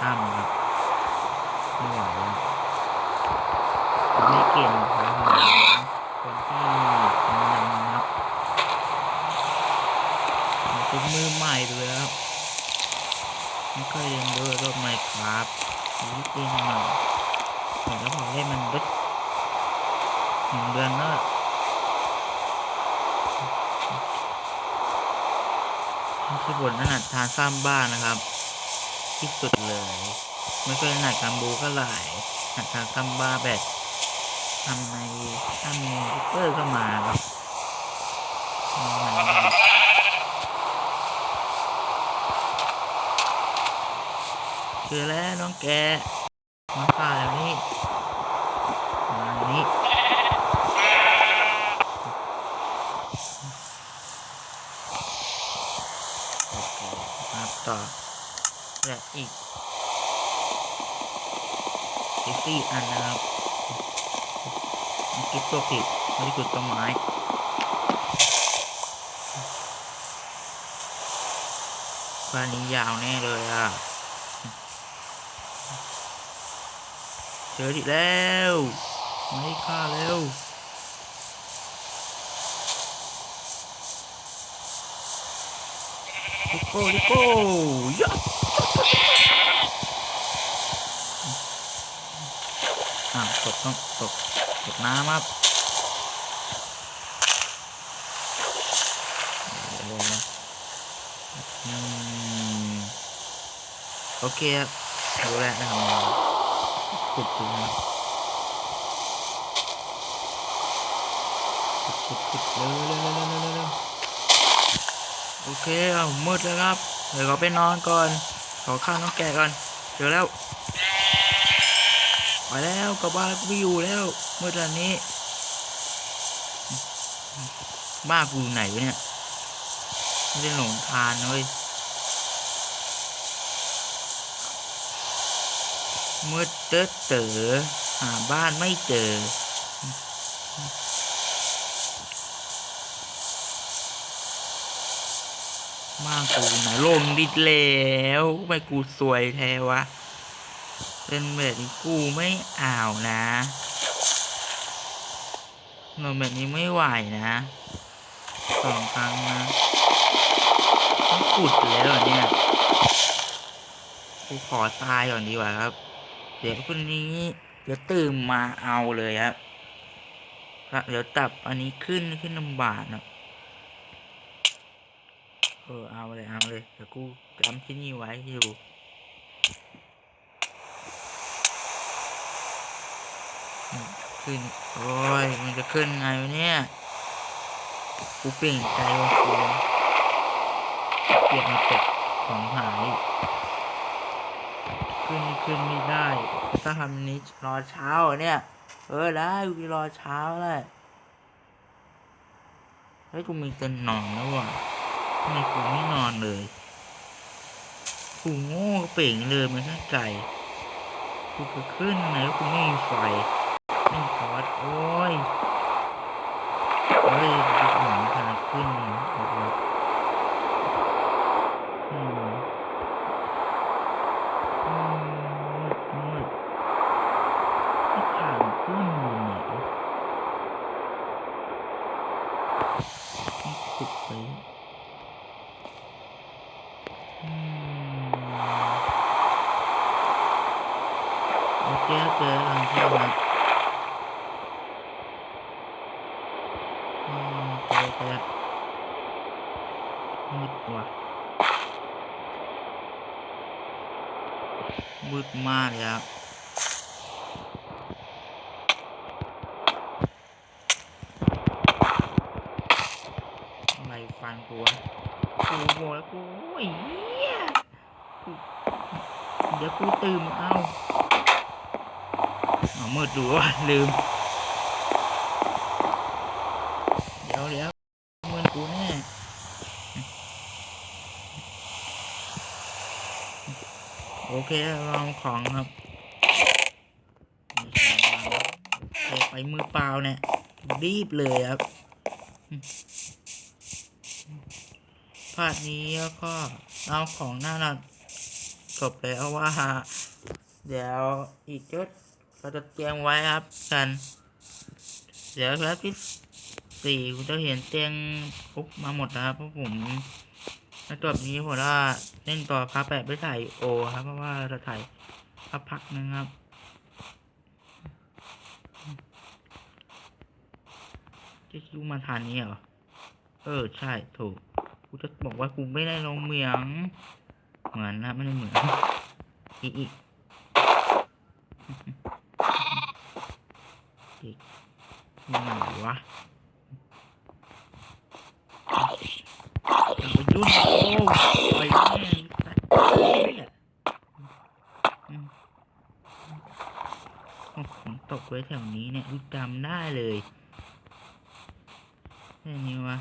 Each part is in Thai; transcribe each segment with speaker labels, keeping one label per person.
Speaker 1: ถ้ำครับไม่ไหวแล้วไม่เก่งครับคนที่กำลังนับมันเป็นมือใหม่ด้วยครับไม่เคยเรียนรู้โลกใหม่ครับวิธีใหม่แล้วผมเล่นมันดึกหนึ่งเดือนแล้วอะนี่คือบทถนัดทางสร้างบ้านนะครับ ที่สุดเลยไม่เคยถนัดการบูก็หลายถนัดทางสร้างบ้าแบบทำในทำในซูเปอร์ก็มาครับเจอแล้วน้องแกมาข่าแล้วนี่มานี้โอเคครับต่อ ละอีกอีกสี่อันนะครับเมื่อกี้ตัวผิดไม่ได้ขุดต้นไม้บ้านนี้ยาวแน่เลยอะ เจออีกแล้วไม่ฆ่าเร็วลิโก้ลิโก้ยะ อ่าวตกต้องตกตกน้ำครับเดี๋ยนะโอเคครับรู้แล้วนะครับขุดดูนะขุดขุดขุดเร็วเร็วเร็วเร็วเร็วเร็วโอเคเอามืดแล้วครับเดี๋ยวขอไปนอนก่อน ขอข้าวน้องแกะก่อนเจอแล้วไปแล้วกลับบ้านกูไม่อยู่แล้วมืดแล้วนี้บ้านกูไหนวะเนี่ยไม่ได้หลงทานนะเว้ยมืดเตอเต๋อหาบ้านไม่เจอ มากกูไหนลงดิดแล้วไมกูสวยแท้วะ เป็นแบบนี้กูไม่อ่าวนะนอนแบบนี้ไม่ไหวนะสองครั้งนะต้องขุดแล้วเหรอเนี่ยกูขอตายก่อนดีกว่าครับ เดี๋ยวคนนี้เดี๋ยวตื่นมาเอาเลยครับแล้วเดี๋ยวตับอันนี้ขึ้นขึ้นลำบากนะ เออเอาเลยเอาเลยเดี๋ยวกูจำที่นี่ไว้อยู่ขึ้นโอ้ยมันจะขึ้นไงวะเนี่ยกูเปลี่ยนใจว่ากูเปลี่ยนมาตกของหาย ขึ้นขึ้นไม่ได้ถ้าทำนี้รอเช้าเนี่ย เออได้กูรอเช้าแหละเฮ้ยกูมีเต็นนอนแล้วว่ะ ทำไมกูไม่นอนเลยกูโง่เป่งเลยมันทั้งไก่กูจะขึ้นไหนแล้วกูไม่มีไฟ ไม่มีคอร์สโอ้ย เฮ้ยกูหมุนทางขึ้นนะโอ้โหอืมอืมมืดมืดไอ้ทางขึ้นอยู่ไหนต้องขุดไป อืมโอเค เทางที่นะอืมเจอเจอมืดว่ะมืดมากเลยครับอะไรฟันกูวะกูโมแล้วกูโอ้ยเดี๋ยวกูตื่นเอา เอามืดดูวะลืม เดี๋ยวเดี๋ยวมืดกูแน่โอเคลองของครับไปมือเปล่าเนี่ยรีบเลยครับพาดนี้แล้วก็เอาของหน้าหนักจบแล้วว่า เดี๋ยวอีกจุด เราจะเตรียมไว้ครับกัน เดี๋ยวครับที่สี่คุณจะเห็นเตียงปุ๊บมาหมดนะครับเพราะผมในจบนี้ผมว่าเล่นต่อพาร์ทแปดไปถ่ายโอครับ เพราะว่าเราถ่ายพักพักนึงครับจะคิวมาทานนี้เหรอ เออใช่ถูก กูจะบอกว่ากูไม่ได้ลงเหมือง เหมือนนะไม่ได้เหมือนอีอี มันไหนวะไปยุ่งโอ้ไปแม่ไปของตกไว้แถวนี้เนี่ยรู้จำได้เลยนี่นี่วะ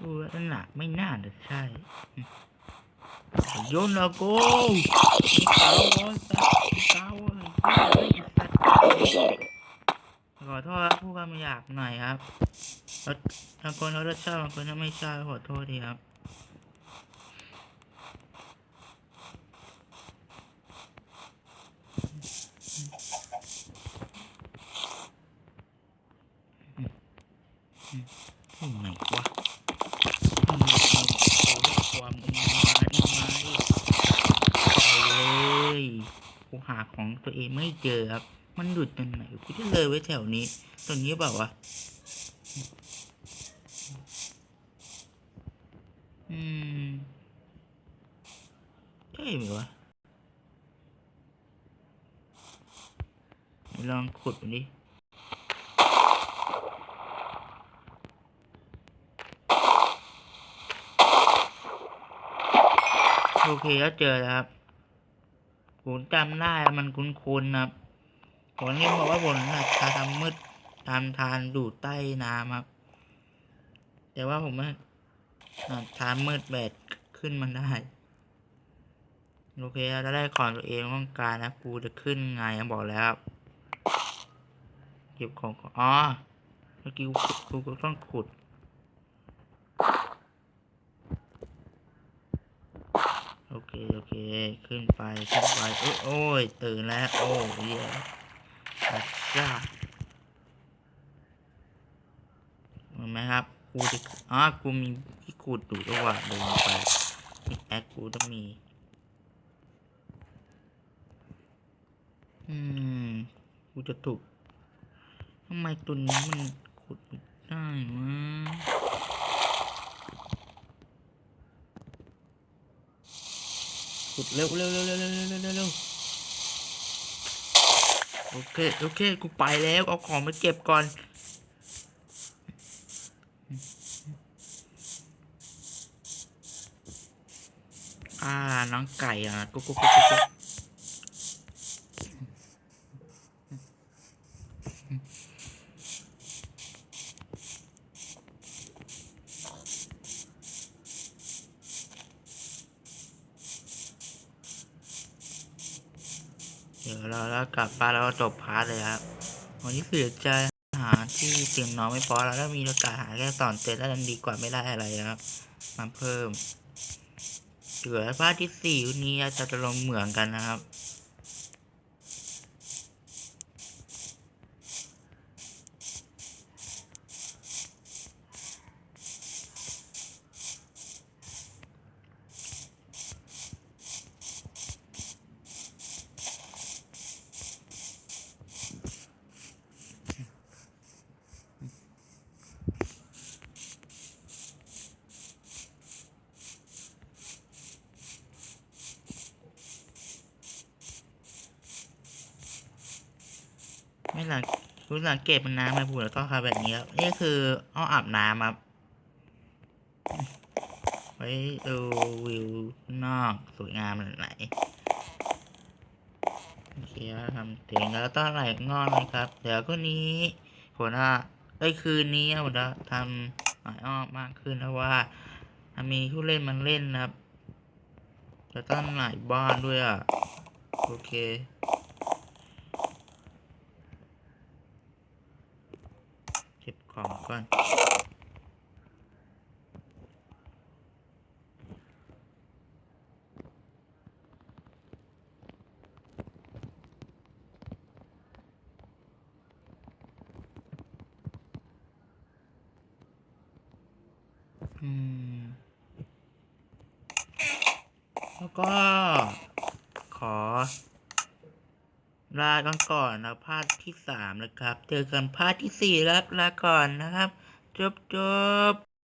Speaker 1: ดูแล้วหนักไม่น่าจะใช่โยนละกูเตาโอ้ยเตาวอ้ย ขอโทษครับผู้กำไม่อยากหน่อยครับบางคนเขาจะชอบบางคนเขาไม่ชอบขอโทษทีครับที่ไหนวะความมาดิมาดิเอาเลยกูหาของตัวเองไม่เจอครับ มันหลุดตรงไหนกูจะเลยไว้แถวนี้ ตรงนี้เปล่าวะอืมใช่ไหมวะลองขุดมันดิโอเคแล้วเจอแล้วครับผมจำได้มันคุ้นๆนะครับ ผมนี่บอกว่าบนน่ะทาทำมืดตามทานดูดใต้น้ำครับ แต่ว่าผมว่าทานมืดแบบขึ้นมันได้ โอเคเราจะได้ของตัวเองต้องการนะกูจะขึ้นไงบอกแล้วครับเก็บของอ๋อเมื่อกี้กูกูก็ต้องขุดโอเค โอเค ขึ้นไป ขึ้นไป โอ้ย ตื่นแล้ว โอ้ย ยอดเห็นไหมครับกูจะอ๋อกูมีที่ขูดดูดระหว่างเดินไปนี่แอคกูต้องมีอืมกูจะถูกทำไมตัวนี้มันขุดไม่ได้วะขุดเร็วเร็วเร็วเร็วเร็วเร็วเร็วเร็วเร็ว โอเคโอเคกูไปแล้วเอาของมาเก็บก่อนอ่าน้องไก่อะกุ๊กกุ๊กกุ๊กกุ๊กกุ๊กเดี๋ยวเราแล้วกลับบ้านแล้วก็จบพาร์ทเลยครับ วันนี้เสียใจหาที่เตียงนอนไม่พอแล้วถ้ามีโอกาสหาแค่สอนเต็นแล้วยังดีกว่าไม่ได้อะไรครับมาเพิ่มเหลือพาร์ทที่สี่วันนี้จะจะลงเหมืองกันนะครับ ไม่ หลังรู้สังเกตมันน้ำมาพูดแล้วก็ทำแบบนี้ครับนี่คืออ้ออาบน้ำครับไว้ดูวิวนอกสวยงามแบบไหนโอเคแล้วทำเตียงแล้วก็ไหลงอนเลยครับ เดี๋ยวก็นี้ผมว่าไอ้คืนนี้ผมจะทำหมายอ้อมากขึ้นเพราะว่ามีผู้เล่นมันเล่นนะครับจะต้องหลายบ้านด้วยอะโอเค ของก่อนแล้วก็ขอ ลากันก่อนนะภาคที่สามนะครับ เจอกันภาคที่สี่ครับลาก่อนนะครับ จบจบ